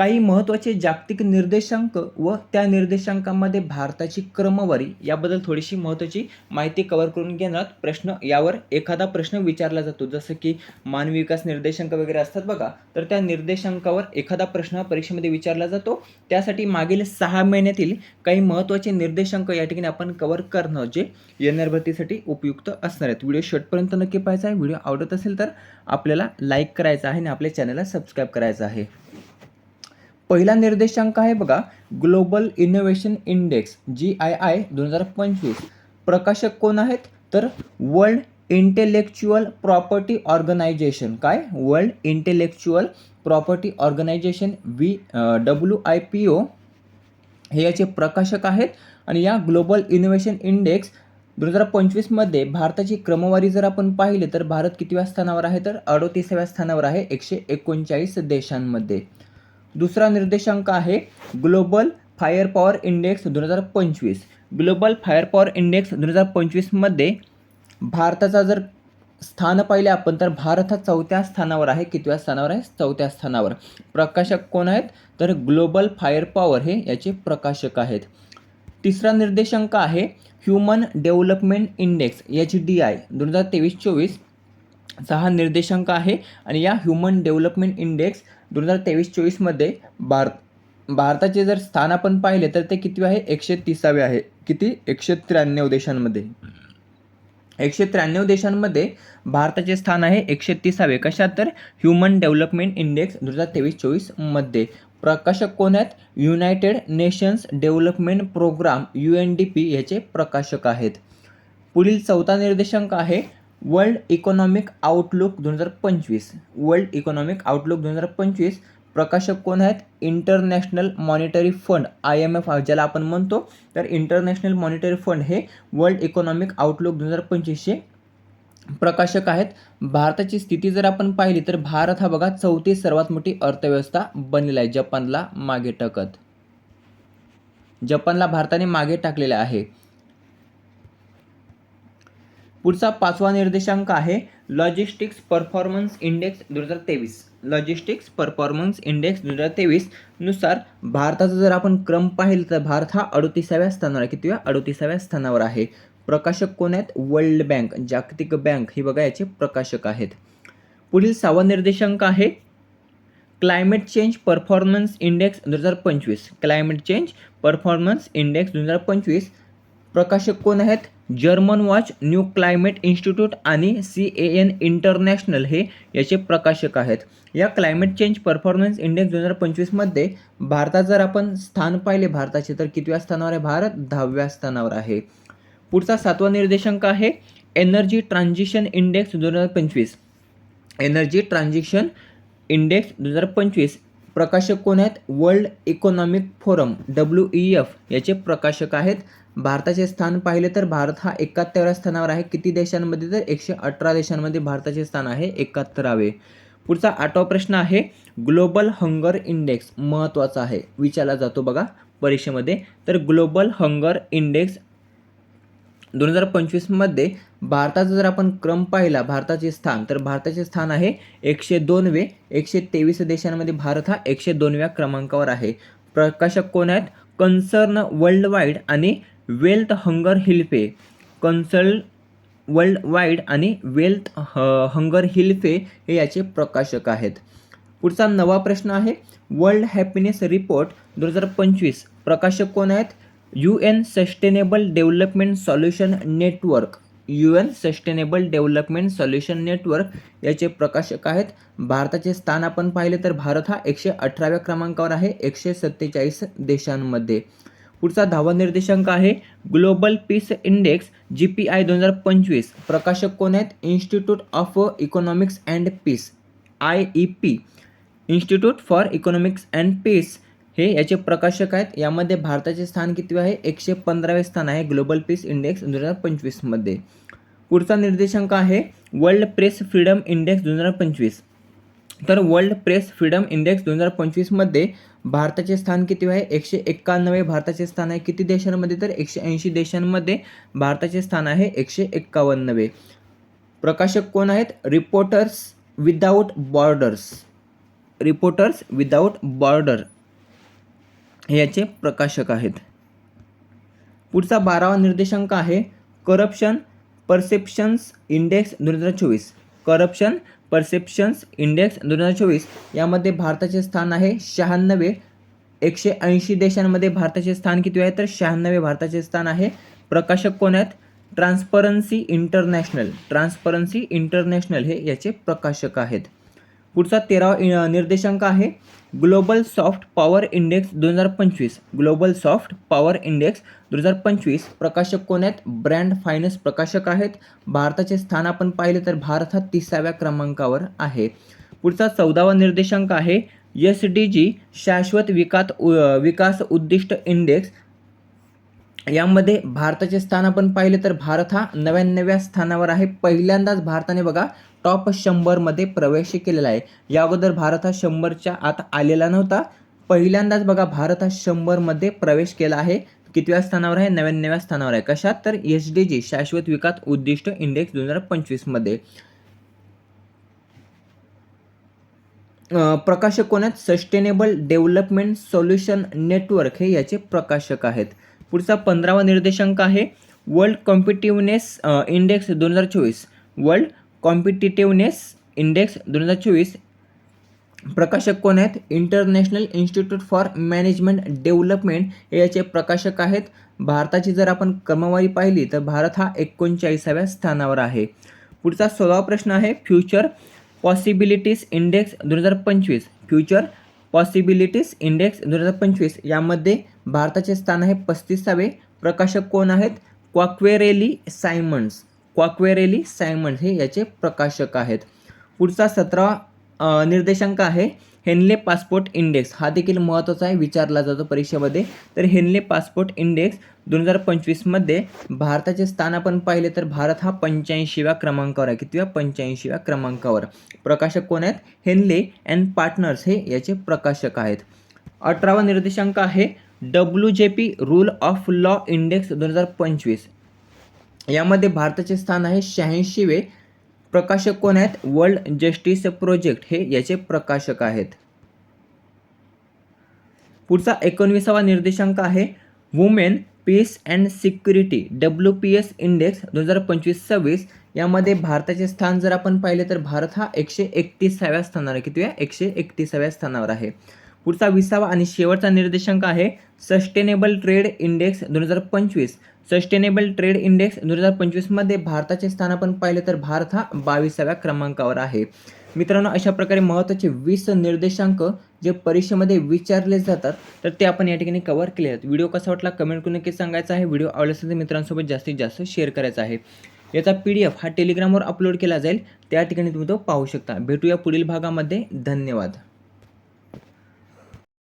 काही महत्त्वाचे जागतिक निर्देशांक व त्या निर्देशांकामध्ये भारताची क्रमवारी याबद्दल थोडीशी महत्त्वाची माहिती कव्हर करून घेणार. प्रश्न यावर एखादा प्रश्न विचारला जातो. जसं की मानवी विकास निर्देशांक वगैरे असतात बघा तर त्या निर्देशांकावर एखादा प्रश्न परीक्षेमध्ये विचारला जातो. त्यासाठी मागील सहा महिन्यातील काही महत्त्वाचे निर्देशांक या ठिकाणी आपण कव्हर करणं जे येणार भरतीसाठी उपयुक्त असणार आहेत. व्हिडिओ शेवटपर्यंत नक्की पाहायचा आहे. व्हिडिओ आवडत असेल तर आपल्याला लाईक करायचा आहे आणि आपल्या चॅनलला सबस्क्राईब करायचं आहे. पहिला निर्देशांक आहे बघा global innovation index G I I दोन हजार पंचवीस. प्रकाशक कोण आहेत? तर वर्ल्ड इंटेलेक्च्युअल प्रॉपर्टी ऑर्गनायझेशन काय? World intellectual property organisation V W I P O हे याचे प्रकाशक आहेत. आणि या ग्लोबल इनोव्हेशन इंडेक्स दोन हजार पंचवीसमध्ये भारताची क्रमवारी जर आपण पाहिले तर भारत कितव्या स्थानावर आहे? तर अडोतीसाव्या स्थानावर आहे एकशे एकोणचाळीस देशांमध्ये. दुसरा निर्देशांक आहे ग्लोबल फायर पॉवर इंडेक्स दोन हजार पंचवीस. ग्लोबल फायर पॉवर इंडेक्स दोन हजार पंचवीसमध्ये भारताचा जर स्थान पाहिले आपण तर भारत हा चौथ्या स्थानावर आहे. कितव्या स्थानावर आहे? चौथ्या स्थानावर. प्रकाशक कोण आहेत? तर ग्लोबल फायर पॉवर हे याचे प्रकाशक आहेत. तिसरा निर्देशांक आहे human development index H D I दोन हजार तेवीस चोवीस. सहा निर्देशांक आहे. आणि या ह्युमन डेव्हलपमेंट इंडेक्स दोन हजार तेवीस चोवीसमध्ये भारत भारताचे जर स्थान आपण पाहिले तर ते किती आहे? एकशे तिसावे आहे. किती? एकशे त्र्याण्णव देशांमध्ये. एकशे त्र्याण्णव देशांमध्ये भारताचे स्थान आहे एकशे तिसावे. कशात तर? ह्युमन डेव्हलपमेंट इंडेक्स दोन हजार तेवीस चोवीसमध्ये. प्रकाशक कोण आहेत? United Nations development programme U N D P याचे प्रकाशक आहेत. पुढील चौथा निर्देशांक आहे वर्ल्ड इकॉनॉमिक आउटलुक दोन हजार पंचवीस. वर्ल्ड इकॉनॉमिक आउटलुक दोन हजार पंचवीस. प्रकाशक कोण आहेत? International monetary fund I M F ज्याला आपण म्हणतो. तर इंटरनॅशनल मॉनिटरी फंड हे वर्ल्ड इकॉनॉमिक आउटलुक दोन हजार पंचवीसचे प्रकाशक आहेत. भारताची स्थिती जर आपण पाहिली तर भारत हा बघा चौथी सर्वात मोठी अर्थव्यवस्था बनलेला आहे जपानला मागे टाकत. जपानला भारताने मागे टाकलेला आहे. पुढचा पाचवा निर्देशांक आहे लॉजिस्टिक्स परफॉर्मन्स इंडेक्स दोन हजार तेवीस. लॉजिस्टिक्स परफॉर्मन्स इंडेक्स दोन हजार तेवीसनुसार भारताचा जर आपण क्रम पाहिला तर भारत हा अडतीसाव्या स्थानावर आहे. कितव्या? अडतीसाव्या स्थानावर आहे. प्रकाशक कोण आहेत? वर्ल्ड बँक जागतिक बँक ही बघा याचे प्रकाशक आहेत. पुढील सहावा निर्देशांक आहे क्लायमेट चेंज परफॉर्मन्स इंडेक्स दोन हजार पंचवीस. क्लायमेट चेंज परफॉर्मन्स इंडेक्स दोन हजार पंचवीस. प्रकाशक कोण आहेत? German watch new climate institute आणि सी ए एन इंटरनॅशनल हे याचे प्रकाशक आहेत. या क्लायमेट चेंज परफॉर्मन्स इंडेक्स दोन हजार पंचवीसमध्ये भारतात जर आपण स्थान पाहिले भारताचे तर कितव्या स्थानावर आहे? भारत दहाव्या स्थानावर आहे. पुढचा सातवा निर्देशांक आहे एनर्जी ट्रान्झिशन इंडेक्स दोन हजार पंचवीस. एनर्जी ट्रान्झिशन इंडेक्स दोन हजार पंचवीस. प्रकाशक कोण आहेत? World economic forum W E F. याचे प्रकाशक आहेत. भारताचे स्थान पाहिले तर भारत हा एकाहत्तराव्या स्थानावर आहे. किती देशांमध्ये तर? एकशे अठरा देशांमध्ये भारताचे स्थान आहे. एकाहत्तरावे. पुढचा आठवा प्रश्न आहे. ग्लोबल हंगर इंडेक्स महत्त्वाचा आहे. विचारला जातो बघा परीक्षेमध्ये. तर ग्लोबल हंगर इंडेक्स दोन हजार पंचवीसमध्ये भारताचा जर आपण क्रम पाहिला भारताचे स्थान तर भारताचे स्थान आहे एकशे दोनवे एकशे तेवीस देशांमध्ये भारत हा एकशे दोनव्या क्रमांकावर आहे. प्रकाशक कोण आहेत? कन्सर्न वर्ल्ड वाईड आणि Welthungerhilfe. Concern worldwide आणि वेल्थ ह हंगर हिल्फे हे याचे प्रकाशक आहेत. पुढचा नवा प्रश्न आहे वर्ल्ड हॅपीनेस रिपोर्ट दोन हजार पंचवीस. प्रकाशक कोण आहेत? U N sustainable development solution network U N sustainable development solution network याचे प्रकाशक आहेत. भारताचे स्थान आपण पाहिले तर भारत हा एकशे अठराव्या क्रमांकावर आहे. एकशे सत्तेचाळीस देशांमध्ये. पुढचा दहावा निर्देशांक आहे. Global peace index G P I दोन हजार पंचवीस. प्रकाशक कोण आहेत? Institute of economics and peace I E P institute for economics and peace हे याचे प्रकाशक आहेत. यामध्ये भारताचे स्थान किती आहे? एकशे पंधरावे स्थान आहे. ग्लोबल पीस इंडेक्स दोन हजार पंचवीसमध्ये पुढचा निर्देशांक आहे. वर्ल्ड प्रेस फ्रीडम इंडेक्स दोन हजार पंचवीस. तर वर्ल्ड प्रेस फ्रीडम इंडेक्स दोन हजार पंचवीसमध्ये भारताचे स्थान किती आहे? एकशे एक्कावन्नवे भारताचे स्थान आहे. किती देशांमध्ये? तर एकशे ऐंशी देशांमध्ये भारताचे स्थान आहे एकशे एक्कावन्नवे. प्रकाशक कोण आहेत? Reporters without borders reporters without border याचे प्रकाशक आहेत. पुढचा बारावा निर्देशांक आहे करप्शन परसेप्शन्स इंडेक्स दोन हजार चोवीस. करप्शन परसेप्शन्स इंडेक्स दोन हजार चोवीस यामध्ये भारताचे स्थान आहे शहाण्णवे. एकशे ऐंशी देशांमध्ये भारताचे स्थान किती आहे? तर शहाण्णवे भारताचे स्थान आहे. प्रकाशक कोण आहेत? ट्रान्सपरन्सी इंटरनॅशनल ट्रान्सपरन्सी इंटरनॅशनल हे याचे प्रकाशक आहेत. पुढचा तेरावा निर्देशांक आहे. ग्लोबल सॉफ्ट पॉवर इंडेक्स दोन हजार पंचवीस. ग्लोबल सॉफ्ट पॉवर इंडेक्स दोन हजार पंचवीस. प्रकाशक कोण आहेत? ब्रँड फायनान्स प्रकाशक आहेत. भारताचे स्थान आपण पाहिले तर भारत हा तिसाव्या क्रमांकावर आहे. पुढचा चौदावा निर्देशांक आहे. एस डी जी शाश्वत विकात उ- विकास उद्दिष्ट इंडेक्स यामध्ये भारताचे स्थान आपण पाहिले तर भारत हा नव्याण्णव्या स्थानावर आहे. पहिल्यांदाच भारताने बघा टॉप शंभरमध्ये प्रवेश केलेला आहे. या अगोदर भारत हा शंभरच्या आत आलेला नव्हता. पहिल्यांदाच बघा भारत हा शंभरमध्ये प्रवेश केला आहे. कितव्या स्थानावर आहे? नव्याण्णव्या स्थानावर आहे. कशात? तर एस डी जी शाश्वत विकास उद्दिष्ट इंडेक्स दोन हजार पंचवीसमध्ये. प्रकाशक कोण आहेत? सस्टेनेबल डेव्हलपमेंट सोल्युशन नेटवर्क हे याचे प्रकाशक आहेत. पुढचा पंधरावा निर्देशांक आहे वर्ल्ड कॉम्पिटिव्हनेस इंडेक्स दोन हजार चोवीस. वर्ल्ड कॉम्पिटिटिव्हनेस इंडेक्स दोन हजार चोवीस. प्रकाशक कोण आहेत? International institute for management development हे याचे प्रकाशक आहेत. भारताची जर आपण क्रमवारी पाहिली तर भारत हा एकोणचाळीसाव्या स्थानावर आहे. पुढचा सोळावा प्रश्न आहे फ्युचर पॉसिबिलिटीज इंडेक्स दोन हजार पंचवीस. फ्युचर पॉसिबिलिटीज इंडेक्स दोन हजार पंचवीस यामध्ये भारताचे स्थान आहे पस्तीसावे. प्रकाशक कोण आहेत? क्वाक्वेरेली सायमंड्स क्वाक्वेरेली सायमंड्स हे याचे प्रकाशक आहेत. पुढचा सतरा निर्देशांक आहे. Henley passport index. हा देखील महत्त्वाचा आहे विचारला जातो परीक्षेमध्ये. तर हेनले पासपोर्ट इंडेक्स दोन हजार पंचवीसमध्ये भारताचे स्थान आपण पाहिले तर भारत हा पंच्याऐंशीव्या क्रमांकावर आहे. कितव्या? पंच्याऐंशीव्या क्रमांकावर. प्रकाशक कोण आहेत? हेनले अँड पार्टनर्स हे याचे प्रकाशक आहेत. अठरावा निर्देशांक आहे. W J P rule of law index दोन हजार पंचवीस. यामध्ये भारताचे स्थान आहे शहाऐंशीवे. प्रकाशक कोण आहेत? वर्ल्ड जस्टिस प्रोजेक्ट हे याचे प्रकाशक आहेत. पुढचा एकोणवीसावा निर्देशांक आहे women peace and security W P S index दोन हजार पंचवीस सव्वीस. यामध्ये भारताचे स्थान जर आपण पाहिले तर भारत हा एकशे एकतीसाव्या स्थानावर आहे. किती आहे एकशे एकतीसाव्या स्थानावर आहे. पुढचा विसावा आणि शेवटचा निर्देशांक आहे सस्टेनेबल ट्रेड इंडेक्स दोन हजार पंचवीस. सस्टेनेबल ट्रेड इंडेक्स दोन हजार पंचवीसमध्ये भारताचे स्थान आपण पाहिले तर भारत हा बावीसाव्या क्रमांकावर आहे. मित्रांनो अशा प्रकारे महत्त्वाचे वीस निर्देशांक जे परीक्षेमध्ये विचारले जातात तर ते आपण या ठिकाणी कव्हर केले आहेत. व्हिडिओ कसा वाटला कमेंट करून नक्की सांगायचा आहे. व्हिडिओ आवडला असेल तर मित्रांसोबत जास्तीत जास्त शेअर करायचा आहे. याचा पी डी एफ हा टेलिग्रामवर अपलोड केला जाईल. त्या ठिकाणी तुम्ही तो पाहू शकता. भेटूया पुढील भागामध्ये. धन्यवाद.